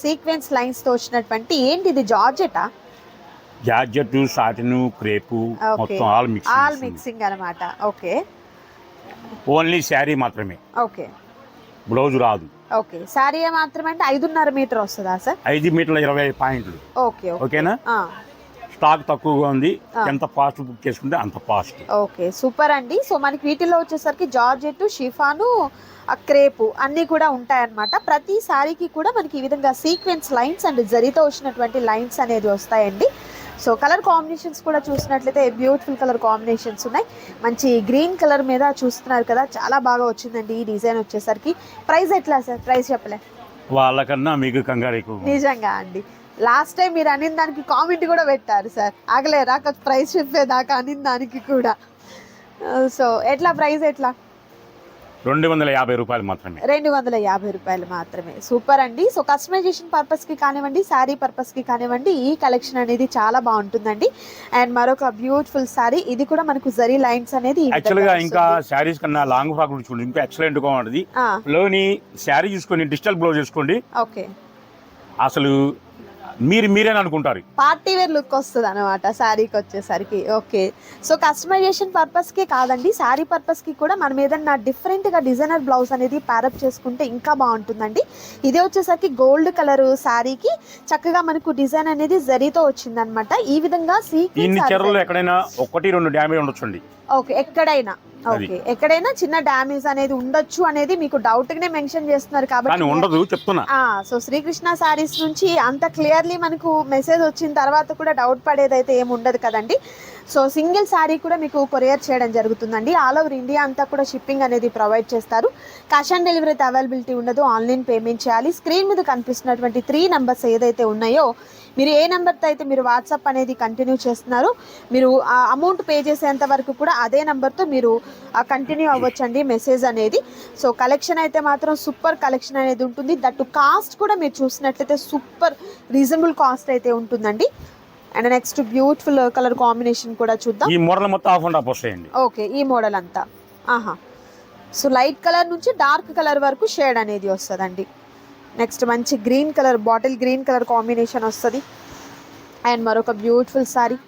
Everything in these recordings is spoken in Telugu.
సీక్వెన్స్ లైన్స్తో వచ్చినటువంటి ఏంటి ఇది జార్జెటా? జార్జెట్ సాటిన్ క్రేపు మొత్తం ఆల్ ఆల్ మిక్స్ మిక్సింగ్ అన్నమాట. ఓకే. ఓన్లీ శారీ మాత్రమే. ఓకే. బ్లౌజ్ రాదు. ఓకే. శారీ మాత్రమే అంటే ఐదున్నర మీటర్ వస్తుందా సార్? ఐదు మీటర్ల ఇరవై పాయింట్లు. Okay okay. ఓకేనా? ఆ, స్టాక్ తక్కువగా ఉంది. ఎంత ఫాస్ట్ బుక్ చేసుకుంటే అంత ఫాస్ట్. ఓకే సూపర్ అండి. సో మనకి వీటిలో వచ్చేసరికి జార్జెట్ షిఫాను క్రేపు అన్నీ కూడా ఉంటాయన్నమాట. ప్రతి శారీకి కూడా మనకి ఈ విధంగా సీక్వెన్స్ లైన్స్ అండ్ జరీతో వచ్చినటువంటి లైన్స్ అనేది వస్తాయండి. సో కలర్ కాంబినేషన్స్ కూడా చూసినట్లయితే బ్యూటిఫుల్ కలర్ కాంబినేషన్స్ ఉన్నాయి. మంచి గ్రీన్ కలర్ మీద చూస్తున్నారు కదా చాలా బాగా వచ్చిందండి ఈ డిజైన్ వచ్చేసరికి. ప్రైస్ ఎట్లా సార్? ప్రైస్ చెప్పలే. వాళ్ళకన్నా మీకు కంగారు ఎక్కువ నిజంగా అండి. లాస్ట్ టైం మీరు అనిన దానికి కామెంట్ కూడా పెట్టారు సార్. ఆగలేరా? ప్రైస్ చెప్పేదాకా అనిన దానికి కూడా. సో ఎట్లా ప్రైస్ ఎట్లా? రెండు వందల యాభై రూపాయలు మాత్రమే. రెండు వందల యాభై రూపాయలు మాత్రమే. సూపర్ అండి. సో కస్టమైజేషన్ పర్పస్కి కానివ్వండి శారీ పర్పస్కి కానివ్వండి ఈ కలెక్షన్ అనేది చాలా బాగుంటుందండి. అండ్ మరొక బ్యూటిఫుల్ శారీ ఇది కూడా మనకు జరీ లైన్స్ అనేది ఈ విధంగా యాక్చువల్గా ఇంకా. శారీస్ కన్నా లాంగ్ ఫ్రాక్ చూడండి ఇంకా ఎక్సలెంట్గా ఉంటుంది లోని శారీ చూసుకొని డిజిటల్ బ్లౌజ్ చేసుకోండి. ఓకే. అసలు మీరు మీరేని అనుకుంటారు? పార్టీ వేర్ లుక్ వస్తుంది అనమాట శారీకి వచ్చేసరికి. ఓకే. సో కస్టమైజేషన్ పర్పస్కి కాదండి శారీ పర్పస్కి కూడా మనం ఏదన్నా డిఫరెంట్గా డిజైనర్ బ్లౌజ్ అనేది ప్యారప్ చేసుకుంటే ఇంకా బాగుంటుందండి. ఇదే వచ్చేసరికి గోల్డ్ కలర్ శారీకి చక్కగా మనకు డిజైన్ అనేది జరీతో వచ్చిందనమాట ఈ విధంగా సీక్వెన్స్ ఎక్కడైనా ఒకటి రెండు డ్యామేజ్ ఉండొచ్చండి. ఓకే ఎక్కడైనా. ఓకే. ఎక్కడైనా చిన్న డ్యామేజ్ అనేది ఉండొచ్చు అనేది మీకు డౌట్ గానే మెన్షన్ చేస్తున్నారు కాబట్టి ఉండదు చెప్తున్నా. సో శ్రీకృష్ణ సారీస్ నుంచి అంత క్లియర్లీ మనకు మెసేజ్ వచ్చిన తర్వాత కూడా డౌట్ పడేదైతే ఏమి ఉండదు కదండి. సో సింగిల్ శారీ కూడా మీకు కొరియర్ చేయడం జరుగుతుందండి. ఆల్ ఓవర్ ఇండియా అంతా కూడా షిప్పింగ్ అనేది ప్రొవైడ్ చేస్తారు. క్యాష్ ఆన్ డెలివరీ అయితే అవైలబిలిటీ ఉండదు. ఆన్లైన్ పేమెంట్ చేయాలి. స్క్రీన్ మీద కనిపిస్తున్నటువంటి త్రీ నెంబర్స్ ఏదైతే ఉన్నాయో మీరు ఏ నెంబర్తో అయితే మీరు వాట్సాప్ అనేది కంటిన్యూ చేస్తున్నారో మీరు ఆ అమౌంట్ పే చేసేంత వరకు కూడా అదే నెంబర్తో మీరు కంటిన్యూ అవ్వచ్చండి మెసేజ్ అనేది. సో కలెక్షన్ అయితే మాత్రం సూపర్ కలెక్షన్ అనేది ఉంటుంది. దట్టు కాస్ట్ కూడా మీరు చూసినట్లయితే సూపర్ రీజనబుల్ కాస్ట్ అయితే ఉంటుందండి. And next beautiful colour combination కూడా చూద్దాం. ఈ మోడల్ మొత్తం ఆఫ్ అండ్ ఆఫ్ వస్తాయండి. ఓకే ఈ మోడల్ అంతా. ఆహా. సో లైట్ కలర్ నుంచి డార్క్ కలర్ వరకు షేడ్ అనేది వస్తుందండి. నెక్స్ట్ మంచి green colour bottle green colour combination వస్తుంది. అండ్ మరొక beautiful sari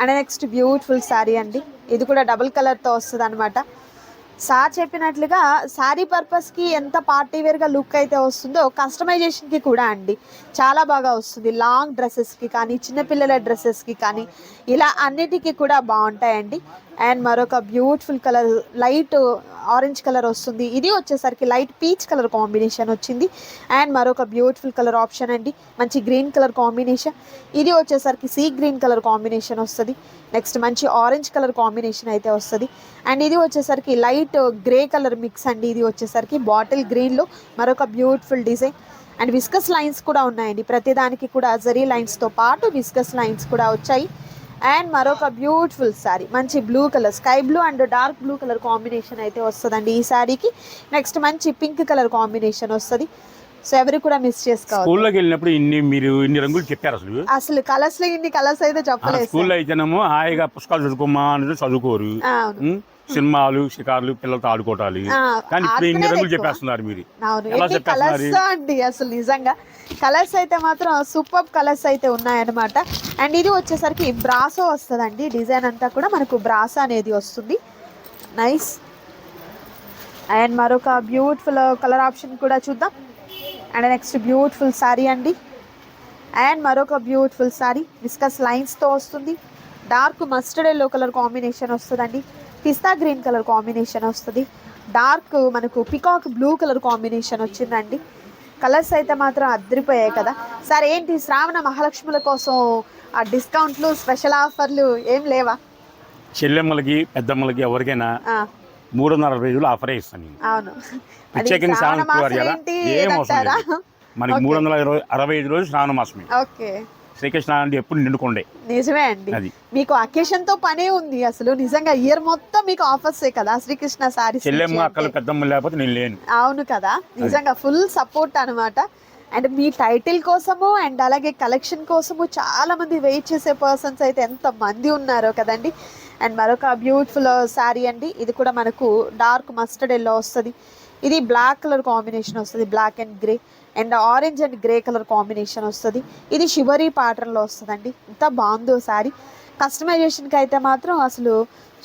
and next beautiful sari అండి. ఇది కూడా డబుల్ కలర్తో వస్తుంది అనమాట సార్ చెప్పినట్లుగా శారీ పర్పస్కి ఎంత పార్టీ వేర్గా లుక్ అయితే వస్తుందో కస్టమైజేషన్కి కూడా అండి. చాలా బాగా వస్తుంది. లాంగ్ డ్రెస్సెస్కి కానీ చిన్నపిల్లల డ్రెస్సెస్కి కానీ ఇలా అన్నిటికీ కూడా బాగుంటాయండి. అండ్ మరొక beautiful colour light orange colour వస్తుంది. ఇది వచ్చేసరికి లైట్ పీచ్ కలర్ కాంబినేషన్ వచ్చింది. అండ్ మరొక బ్యూటిఫుల్ కలర్ ఆప్షన్ అండి. మంచి గ్రీన్ కలర్ కాంబినేషన్. ఇది వచ్చేసరికి సీ గ్రీన్ కలర్ కాంబినేషన్ వస్తుంది. నెక్స్ట్ మంచి ఆరెంజ్ కలర్ కాంబినేషన్ అయితే వస్తుంది. అండ్ ఇది వచ్చేసరికి లైట్ గ్రే కలర్ మిక్స్ అండి. ఇది వచ్చేసరికి బాటిల్ గ్రీన్లో మరొక beautiful design. And viscose lines కూడా ఉన్నాయండి. ప్రతిదానికి కూడా జరీ లైన్స్తో పాటు విస్కస్ లైన్స్ కూడా వచ్చాయి. అండ్ మరొక బ్యూటిఫుల్ శారీ మంచి blue colour sky blue and dark blue colour combination అయితే వస్తుందండి ఈ శారీకి నెక్స్ట్ మంచి పింక్ కలర్ కాంబినేషన్ వస్తుంది. సో ఎవరు కూడా మిస్ చేసుకోవాలి స్కూల్లోకి వెళ్ళినప్పుడు ఇన్ని మీరు ఇన్ని రంగులు చెప్పారు అసలు. అసలు కలర్స్లో ఇన్ని కలర్స్ అయితే చెప్పలేదు స్కూల్లో అయితేనేమో హాయిగా పుస్తకాలు చదువుకోమా అని చదువుకోరు? సినిమాలు షికార్లు పిల్లలతో ఆడుకోవటాలు కానీ ఇప్పుడు ఇన్ని రంగులు. చెప్పేస్తున్నారు మీరు? కలర్స్ అండి అసలు నిజంగా. కలర్స్ అయితే మాత్రం సూపర్ కలర్స్ అయితే ఉన్నాయన్నమాట. అండ్ ఇది వచ్చేసరికి బ్రాసో వస్తుందండి. డిజైన్ అంతా కూడా మనకు బ్రాసో అనేది వస్తుంది. నైస్. అండ్ మరొక బ్యూటిఫుల్ కలర్ ఆప్షన్ కూడా చూద్దాం. అండ్ నెక్స్ట్ బ్యూటిఫుల్ శారీ అండి. అండ్ మరొక బ్యూటిఫుల్ శారీ. విస్కస్ లైన్స్తో వస్తుంది. Dark mustard yellow colour combination వస్తుందండి. పిస్తా గ్రీన్ కలర్ కాంబినేషన్ వస్తుంది. డార్క్ మనకు పికాక్ బ్లూ కలర్ కాంబినేషన్ వచ్చిందండి. కలర్స్ అయితే మాత్రం అద్దరిపోయాయి కదా. సార్ ఏంటి శ్రావణ మహాలక్ష్ముల కోసం ఆ డిస్కౌంట్లు స్పెషల్ ఆఫర్లు ఏం లేవా? చెల్లెమ్మలకి పెద్దమ్మలకి ఎవరికైనా ఆ, మూడు వందల అరవై రోజులు ఆఫరే ఇస్తాను అవును. ప్రత్యేకంగా శ్రావణ శ్రావణ మాసం? ఏంటి? మనకి. మూడు వందల అరవై ఐదు రోజులు స్నాన మాసమే. ఓకే. శ్రీకృష్ణ ఎప్పుడు నిండుకుండే. నిజమే అండి. అది. మీకు అకేషన్తో పనే ఉంది అసలు. నిజంగా ఇయర్ మొత్తం మీకు ఆఫర్స్ కదా శ్రీకృష్ణ సారీస్ చెల్లెమ్మ అక్కలు పెద్దమ్మ లేకపోతే నేను లేను. అవును కదా. నిజంగా ఫుల్ సపోర్ట్ అన్నమాట. అండ్ మీ టైటిల్ కోసము అండ్ అలాగే కలెక్షన్ కోసము చాలా మంది వెయిట్ చేసే పర్సన్స్ అయితే ఎంత మంది ఉన్నారో కదండి. అండ్ మరొక బ్యూటిఫుల్ శారీ అండి. ఇది కూడా మనకు డార్క్ మస్టర్డ్ ఎల్లో వస్తుంది. ఇది బ్లాక్ కలర్ కాంబినేషన్ వస్తుంది black and grey and orange and grey colour combination వస్తుంది. ఇది షివరీ ప్యాటర్న్లో వస్తుందండి. ఎంత బాగుందో శారీ కస్టమైజేషన్కి అయితే మాత్రం అసలు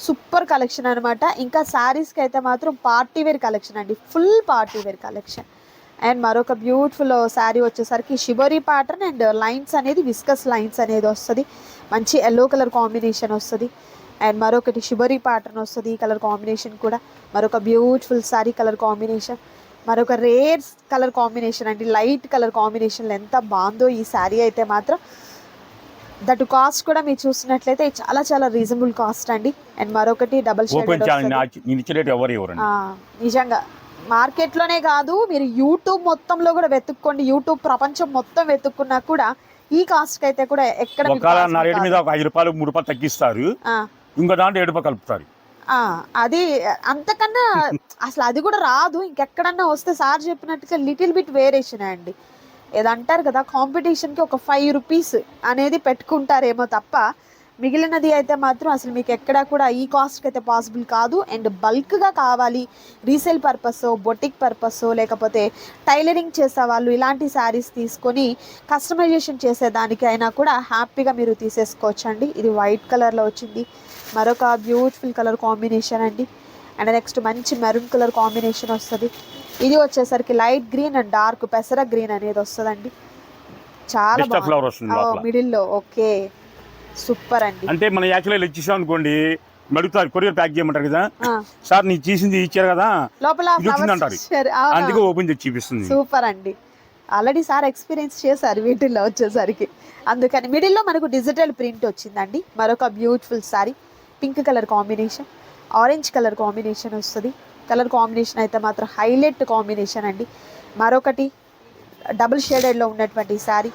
సూపర్ కలెక్షన్ అనమాట ఇంకా శారీస్కి అయితే మాత్రం పార్టీ వేర్ కలెక్షన్ అండి. Full party wear collection and మరొక బ్యూటిఫుల్ శారీ వచ్చేసరికి షిబరీ ప్యాటర్న్ అండ్ లైన్స్ అనేది విస్కస్ లైన్స్ అనేది వస్తుంది. మంచి ఎల్లో కలర్ కాంబినేషన్ వస్తుంది. అండ్ మరొకటి షిబరీ ప్యాటర్న్ వస్తుంది ఈ కలర్ కాంబినేషన్ కూడా. మరొక బ్యూటిఫుల్ శారీ కలర్ కాంబినేషన్ మరొక రేర్ కలర్ కాంబినేషన్ అండి లైట్ కలర్ కాంబినేషన్లో ఎంత బాగుందో ఈ శారీ అయితే మాత్రం. దట్ కాస్ట్ కూడా మీరు చూసినట్లయితే చాలా చాలా రీజనబుల్ కాస్ట్ అండి. అండ్ మరొకటి డబల్ నిజంగా. మార్కెట్లోనే కాదు మీరు యూట్యూబ్ మొత్తంలో కూడా వెతుక్కోండి. యూట్యూబ్ ప్రపంచం మొత్తం వెతుక్కున్నా కూడా ఈ కాస్ట్ అయితే కూడా ఎక్కడ. మీద ఒక ఐదు రూపాయలు మూడు రూపాయలు తగ్గిస్తారు. ఇంకో దాంట్లో ఏడుప కలుపుతారు. ఆ, అది అంతకన్నా అసలు అది కూడా రాదు. ఇంకెక్కడన్నా వస్తే సార్ చెప్పినట్టుగా లిటిల్ బిట్ వేరియేషన్ అండి. ఏదో అంటారు కదా కాంపిటీషన్కి ఒక ఫైవ్ రూపీస్ అనేది పెట్టుకుంటారేమో తప్ప మిగిలినది అయితే మాత్రం అసలు మీకు ఎక్కడా కూడా ఈ కాస్ట్కి అయితే పాసిబుల్ కాదు. అండ్ బల్క్గా కావాలి. రీసేల్ పర్పస్ బొటిక్ పర్పస్ లేకపోతే టైలరింగ్ చేసే వాళ్ళు ఇలాంటి శారీస్ తీసుకొని కస్టమైజేషన్ చేసేదానికి అయినా కూడా హ్యాపీగా మీరు తీసేసుకోవచ్చండి. ఇది వైట్ కలర్లో వచ్చింది. మరొక బ్యూటిఫుల్ కలర్ కాంబినేషన్ అండి. అండ్ నెక్స్ట్ మంచి మెరూన్ కలర్ కాంబినేషన్ వస్తుంది. ఇది వచ్చేసరికి లైట్ గ్రీన్ అండ్ డార్క్ పెసర గ్రీన్ అనేది వస్తుందండి. చాలా. మిడిల్లో ఓకే సూపర్ అండి. అంటే మనం యాక్చువల్గా ఇచ్చేసాం అనుకోండి అడుగుతారు కొరియర్ ప్యాక్ చేయమంటారు కదా? సార్ నీకు చేసింది ఇచ్చారు కదా? లోపల. అందుకే ఓపెన్ చేసి చూపిస్తుంది. సూపర్ అండి. ఆల్రెడీ సార్ ఎక్స్పీరియన్స్ చేశారు వీటిల్లో వచ్చేసరికి. అందుకని మిడిల్లో మనకు డిజిటల్ ప్రింట్ వచ్చిందండి. మరొక beautiful sari. Pink colour combination. Orange colour combination వస్తుంది. కలర్ కాంబినేషన్ అయితే మాత్రం హైలైట్ కాంబినేషన్ అండి. మరొకటి డబుల్ షేడెడ్లో ఉన్నటువంటి sari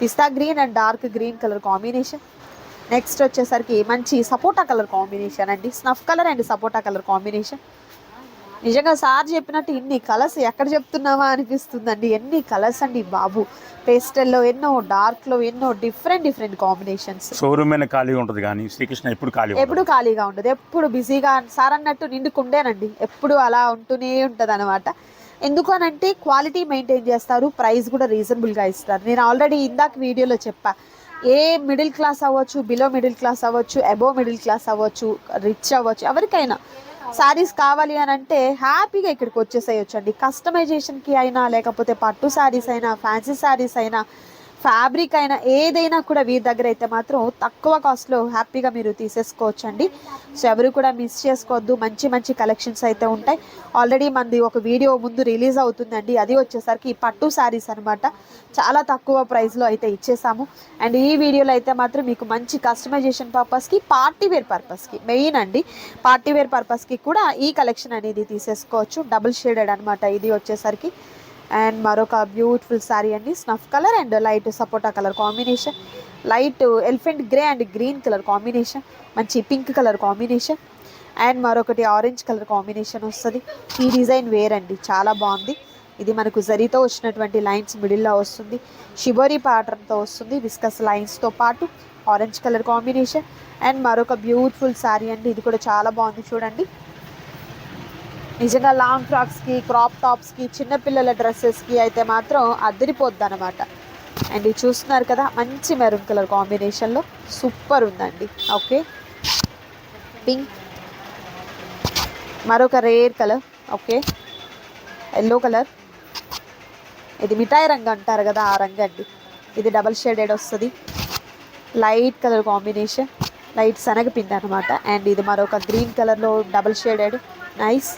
pista green and dark green colour combination. Next వచ్చేసరికి మంచి సపోటా కలర్ కాంబినేషన్ అండి. స్నఫ్ కలర్ అండ్ సపోటా కలర్ కాంబినేషన్. నిజంగా సార్ చెప్పినట్టు ఇన్ని కలర్స్ ఎక్కడ చెప్తున్నావా అనిపిస్తుందండి. ఎన్ని కలర్స్ అండి బాబు. పేస్టల్లో ఎన్నో డార్క్లో ఎన్నో డిఫరెంట్ డిఫరెంట్ కాంబినేషన్స్. షోరూమ్ మీద ఖాళీగా ఉంటుంది కానీ శ్రీకృష్ణ ఎప్పుడు ఖాళీ. ఎప్పుడు ఖాళీగా ఉండదు. ఎప్పుడు బిజీగా సార్ అన్నట్టు నిండుకుండేనండి. ఎప్పుడు అలా ఉంటూనే ఉంటుంది అనమాట ఎందుకు అనంటే క్వాలిటీ మెయింటైన్ చేస్తారు ప్రైస్ కూడా రీజనబుల్గా ఇస్తారు. నేను ఆల్రెడీ ఇందాక వీడియోలో చెప్పా ఏ మిడిల్ క్లాస్ అవ్వచ్చు బిలో మిడిల్ క్లాస్ అవ్వచ్చు అబోవ్ మిడిల్ క్లాస్ అవ్వచ్చు రిచ్ అవ్వచ్చు ఎవరికైనా. శారీస్ కావాలి అని అంటే హ్యాపీగా ఇక్కడికి వచ్చేసేయచ్చు అండి కస్టమైజేషన్కి అయినా లేకపోతే పట్టు శారీస్ అయినా ఫ్యాన్సీ శారీస్ అయినా ఫ్యాబ్రిక్ అయినా ఏదైనా కూడా వీరి దగ్గర అయితే మాత్రం తక్కువ కాస్ట్లో హ్యాపీగా మీరు తీసేసుకోవచ్చండి. సో ఎవరు కూడా మిస్ చేసుకోవద్దు. మంచి మంచి కలెక్షన్స్ అయితే ఉంటాయి. ఆల్రెడీ మనది ఒక వీడియో ముందు రిలీజ్ అవుతుందండి. అది వచ్చేసరికి పట్టు శారీస్ అనమాట చాలా తక్కువ ప్రైస్లో అయితే ఇచ్చేసాము. అండ్ ఈ వీడియోలో అయితే మాత్రం మీకు మంచి కస్టమైజేషన్ పర్పస్కి పార్టీ వేర్ పర్పస్కి మెయిన్ అండి. పార్టీ వేర్ పర్పస్కి కూడా ఈ కలెక్షన్ అనేది తీసేసుకోవచ్చు. డబుల్ షేడెడ్ అనమాట ఇది వచ్చేసరికి అండ్ మరొక బ్యూటిఫుల్ శారీ అండి. Snuff colour and light sapota colour combination. Light elephant grey and green colour combination. మంచి పింక్ కలర్ కాంబినేషన్. అండ్ మరొకటి ఆరెంజ్ కలర్ కాంబినేషన్ వస్తుంది. ఈ డిజైన్ వేరండి. చాలా బాగుంది. ఇది మనకు జరీతో వచ్చినటువంటి లైన్స్ మిడిల్లో వస్తుంది. షిబోరీ ప్యాటర్న్తో వస్తుంది. విస్కస్ లైన్స్తో పాటు ఆరెంజ్ కలర్ కాంబినేషన్. అండ్ మరొక బ్యూటిఫుల్ శారీ అండి. ఇది కూడా చాలా బాగుంది చూడండి. నిజంగా లాంగ్ ఫ్రాక్స్కి క్రాప్ టాప్స్కి చిన్నపిల్లల డ్రెస్సెస్కి అయితే మాత్రం అదిరిపోద్ది అనమాట అండ్ ఇది చూస్తున్నారు కదా మంచి మెరూన్ కలర్ కాంబినేషన్లో సూపర్ ఉందండి. ఓకే. పింక్. మరొక rare colour. Okay. Yellow colour. ఇది మిఠాయి రంగు అంటారు కదా ఆ రంగు అండి. ఇది డబల్ షేడెడ్ వస్తుంది. Light colour combination. లైట్ శనగపిండి అనమాట అండ్ ఇది మరొక గ్రీన్ కలర్లో డబల్ షేడెడ్. నైస్.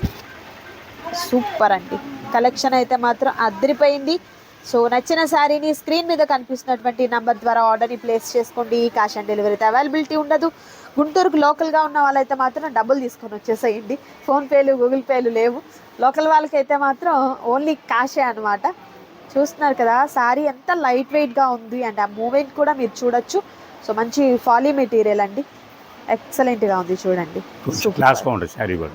సూపర్ అండి. కలెక్షన్ అయితే మాత్రం అదిరిపోయింది సో నచ్చిన శారీని స్క్రీన్ మీద కనిపిస్తున్నటువంటి నంబర్ ద్వారా ఆర్డర్ని ప్లేస్ చేసుకోండి. క్యాష్ ఆన్ డెలివరీతో అవైలబిలిటీ ఉండదు. గుంటూరుకు లోకల్గా ఉన్న వాళ్ళైతే మాత్రం డబ్బులు తీసుకొని వచ్చేసేయండి. ఫోన్పేలు గూగుల్ పేలు లేవు. లోకల్ వాళ్ళకైతే మాత్రం ఓన్లీ క్యాషే అనమాట చూస్తున్నారు కదా శారీ ఎంత లైట్ వెయిట్గా ఉంది అండ్ ఆ మూమెంట్ కూడా మీరు చూడొచ్చు. సో మంచి ఫాలీ మెటీరియల్ అండి. ఎక్సలెంట్గా ఉంది చూడండి. క్లాస్గా ఉంటుంది శారీ కూడా.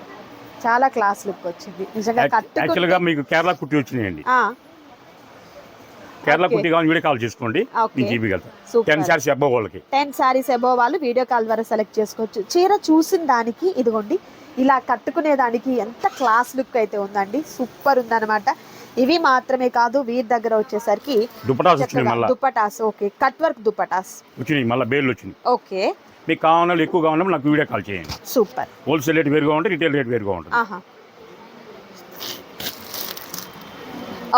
చాలా క్లాస్ లుక్ వచ్చింది. నిజంగా యాక్చువల్గా మీకు కేరళ కుట్టి వచ్చినాయండి. ఆ, కేరళ. కుట్టి కావాలి వీడియో కాల్ చేసుకోండి. Okay. నేను చూపించగలుగుతా Super. టెన్ శారీస్ అబ్బో వాళ్ళకి. టెన్ శారీస్ ఎబో వాళ్ళు వీడియో కాల్ ద్వారా సెలెక్ట్ చేసుకోవచ్చు. చీర చూసిన దానికి ఇదిగోండి ఇలా కట్టుకునే దానికి ఎంత క్లాస్ లుక్ అయితే ఉందండి. సూపర్ ఉందన్నమాట. ఇవి మాత్రమే కాదు వీరి దగ్గర వచ్చేసరికి దుపటాస్ వచ్చినాయి చక్కగా మళ్ళీ. Dupattas okay cut work dupattas వచ్చినాయి మళ్ళీ బేర్లు వచ్చినాయి. ఓకే మీకు కావాలన్నా ఎక్కువ కావాలన్నా నాకు వీడియో కాల్ చేయండి. సూపర్. హోల్సేల్ రేట్ వేరుగా ఉంటుంది రిటైల్ రేట్ వేరుగా ఉంటుంది. ఆహా.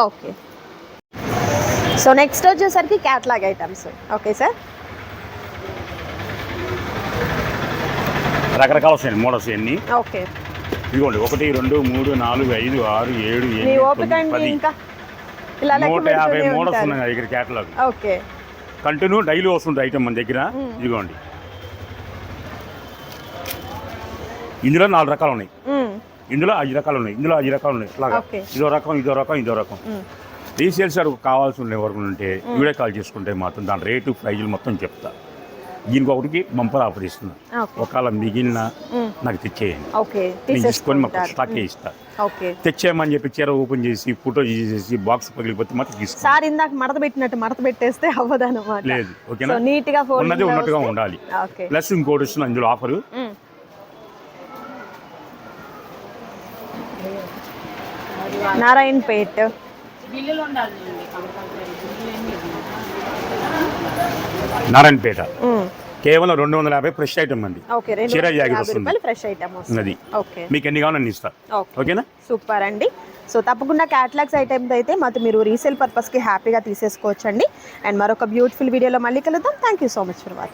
ఓకే. సో నెక్స్ట్ వచ్చేసరికి క్యాట్లాగ్ ఐటమ్స్ ఓకే సార్ రకరకాల వస్తాయి మోడల్స్ అన్ని. ఓకే. ఇదిగోండి ఒకటి రెండు మూడు నాలుగు ఐదు ఆరు ఏడు ఎనిమిది ఇంకా. నూట యాభై మోడల్స్. ఉన్నాయి దగ్గర క్యాటలాగ్ ఓకే. కంటిన్యూ డైలీ వస్తుంది ఐటమ్ మన దగ్గర. ఇదిగోండి. ఇందులో నాలుగు రకాలు ఉన్నాయి. ఇందులో ఐదు రకాలు ఉన్నాయి. ఇందులో ఐదు రకాలు ఉన్నాయి. ఇట్లాగా. ఓకే. ఇదో రకం ఇదో రకం ఇదో రకం. మ్మ్. రీసేల్స్ అడుగు కావాల్సి ఉండే వరకు ఉంటే వీడియో కాల్ చేసుకుంటే మాత్రం దాని రేటు ప్రైజులు మొత్తం చెప్తా. దీనికి ఒకటికి బంపర్ ఆఫర్ ఇస్తున్నా. ఒకవేళ మిగిలిన. నాకు తెచ్చేయండి. నేను తీసుకొని మాకు స్టాక్. ఇస్తా. తెచ్చేయమని చెప్పి చీర ఓపెన్ చేసి ఫోటో చేసేసి బాక్స్ పగిలిపోతే మాత్రం తీసుకో సార్ ఇందాక మడత పెట్టినట్టు మడత పెట్టేస్తే అవ్వదన్నమాట. లేదు. ఓకేనా? నీట్గా ఉన్నది ఉన్నట్టుగా ఉండాలి. ప్లస్ ఇంకోటి వస్తుంది అందులో ఆఫర్. మ్మ్. నారాయణ్ పేట్ నారాయణపేట. మ్మ్. కేవలం రెండు వందల యాభై ఫ్రెష్ ఐటమ్ అండి. చీర జాకెట్ వస్తుంది. రూపాయలు ఫ్రెష్ ఐటమ్ వస్తుంది. అది ఓకే. మీకు ఎన్ని కావాలని ఇస్తా. ఓకే. ఓకేనా? సూపర్ అండి. సో తప్పకుండా క్యాట్లాగ్స్ ఐటమ్స్ అయితే మాకు మీరు రీసేల్ పర్పస్కి హ్యాపీగా తీసేసుకోవచ్చండి. అండ్ మరొక బ్యూటిఫుల్ వీడియోలో మళ్ళీ కలుద్దాం. Thank you so much for watching